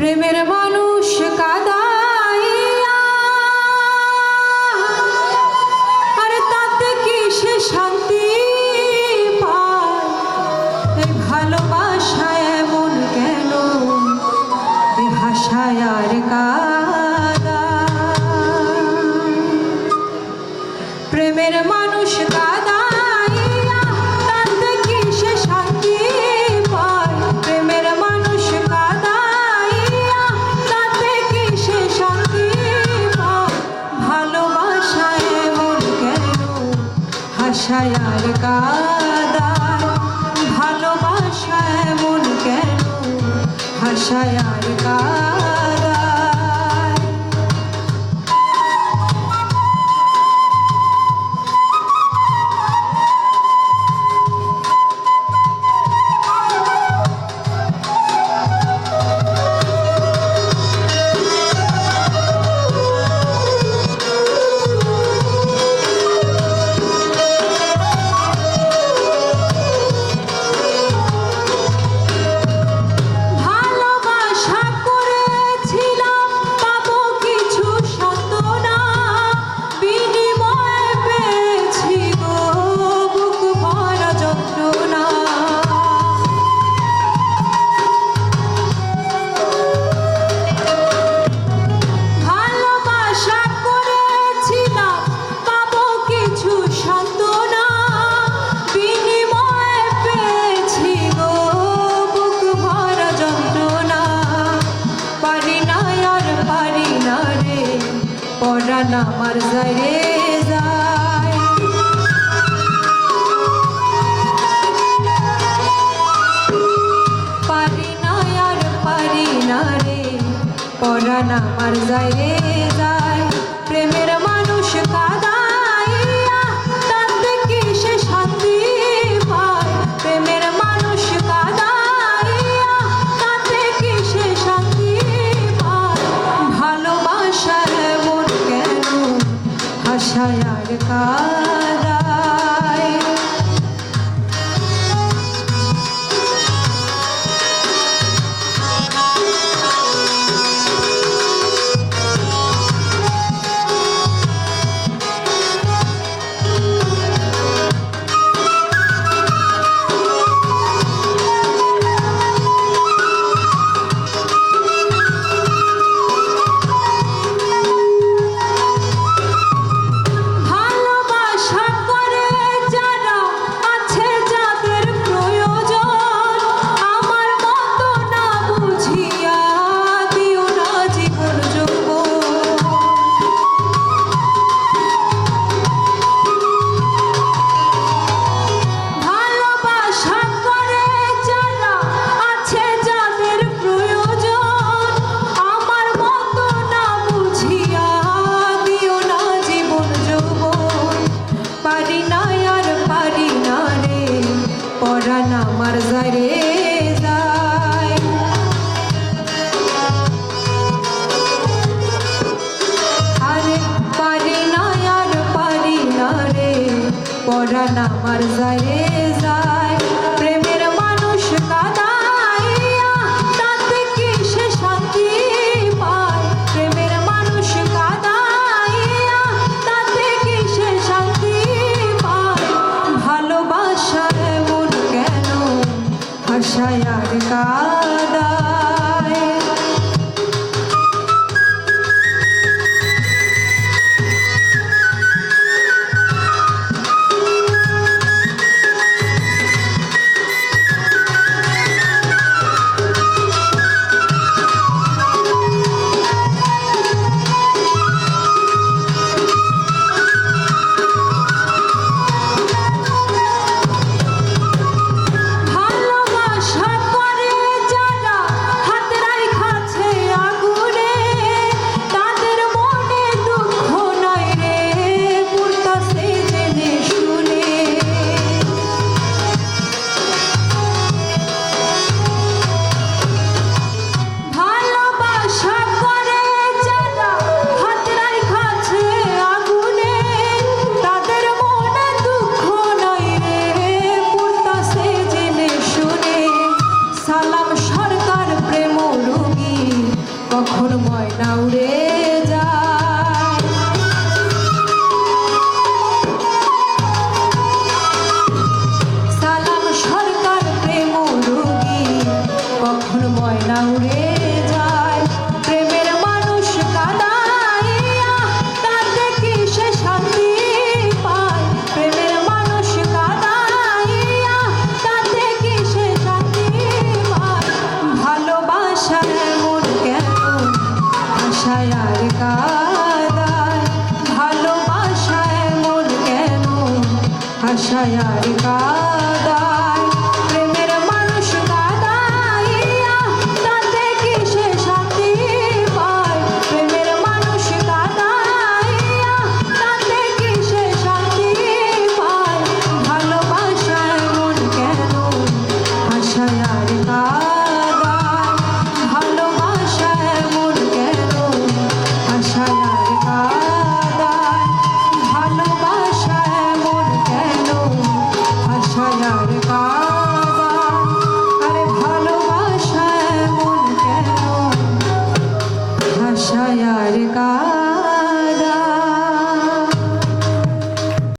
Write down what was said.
প্রেমের মানুষ কাদা আশায় আর কাদার ভালোবাসায় মন কেন? আশায় আর কাদার পরান আমার যায় রে যায়। পারি না আর পারি না রে পরান আমার যায় রে যায়। আশায় আর কা পরাণ আমার যায়। আরে পারি না আর পারি না রে পরাণ আমার যায়। যখন ময়না উড়ে যায়? সালাম সরকার প্রেম রুগী কখন ময়না উড়ে আশায় আর কা